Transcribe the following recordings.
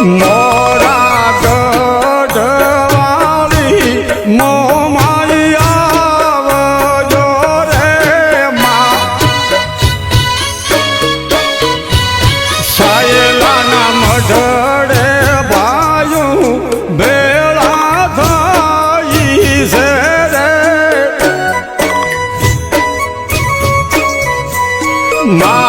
મોરા ગઢવાળી મોમાઈ આવજો રે માં સાયલાના મઢડે ભાયું ભેળા થઈ છે રે મા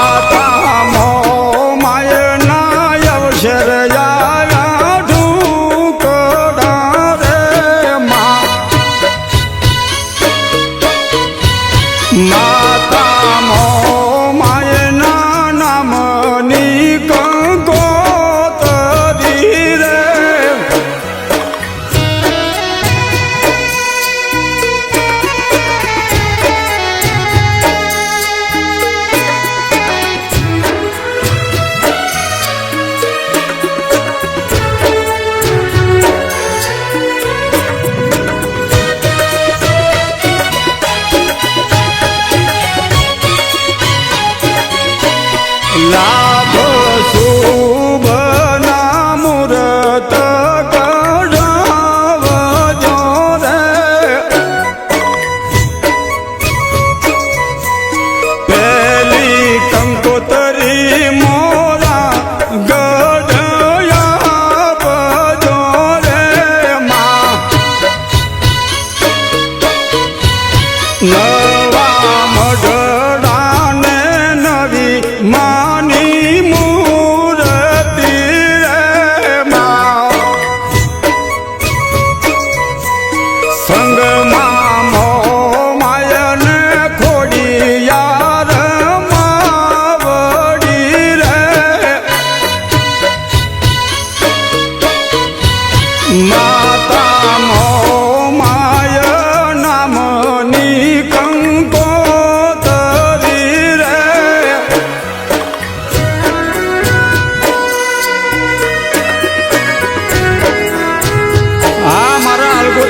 love.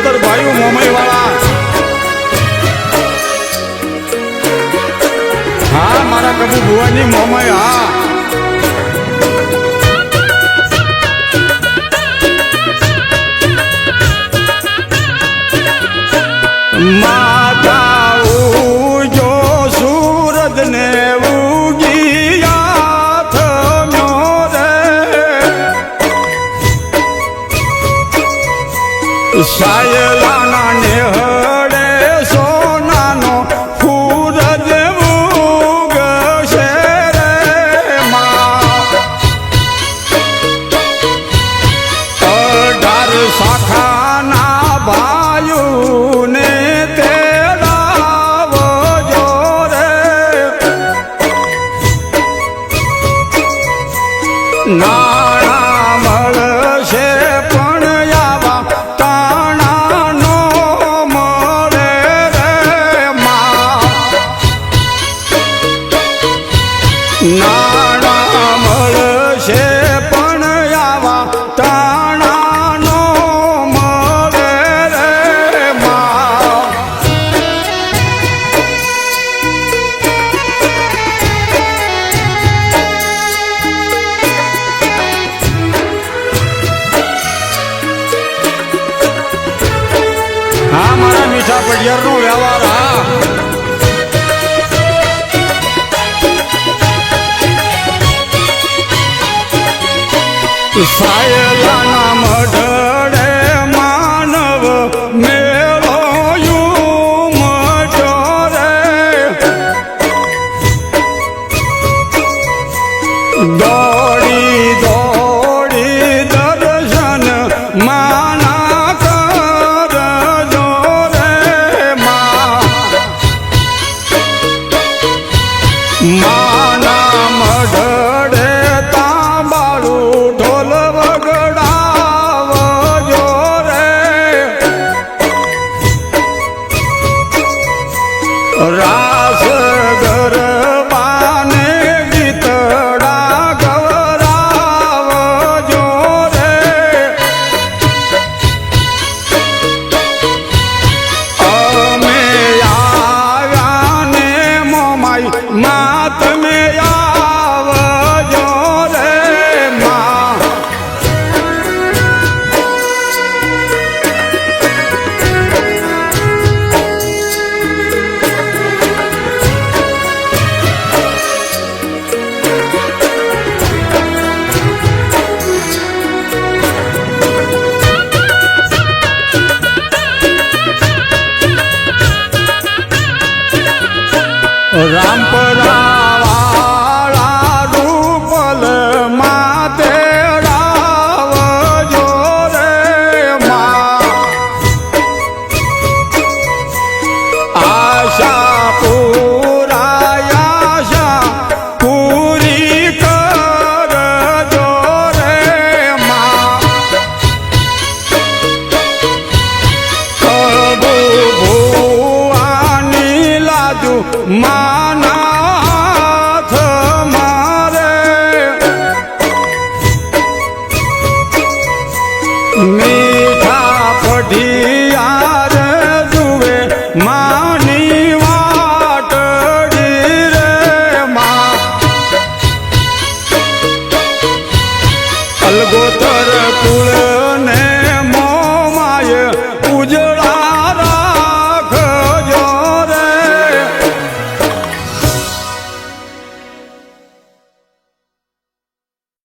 માવતર ભાઈઓ મોમય વાળા. હા મારા કબુ ભુવાની મોમય હા. પૈસા પડિયાર નો વ્યવહાર હા સાયલાના મઢડે માનવ મેળોયું મચોરે દો রা राम पर राम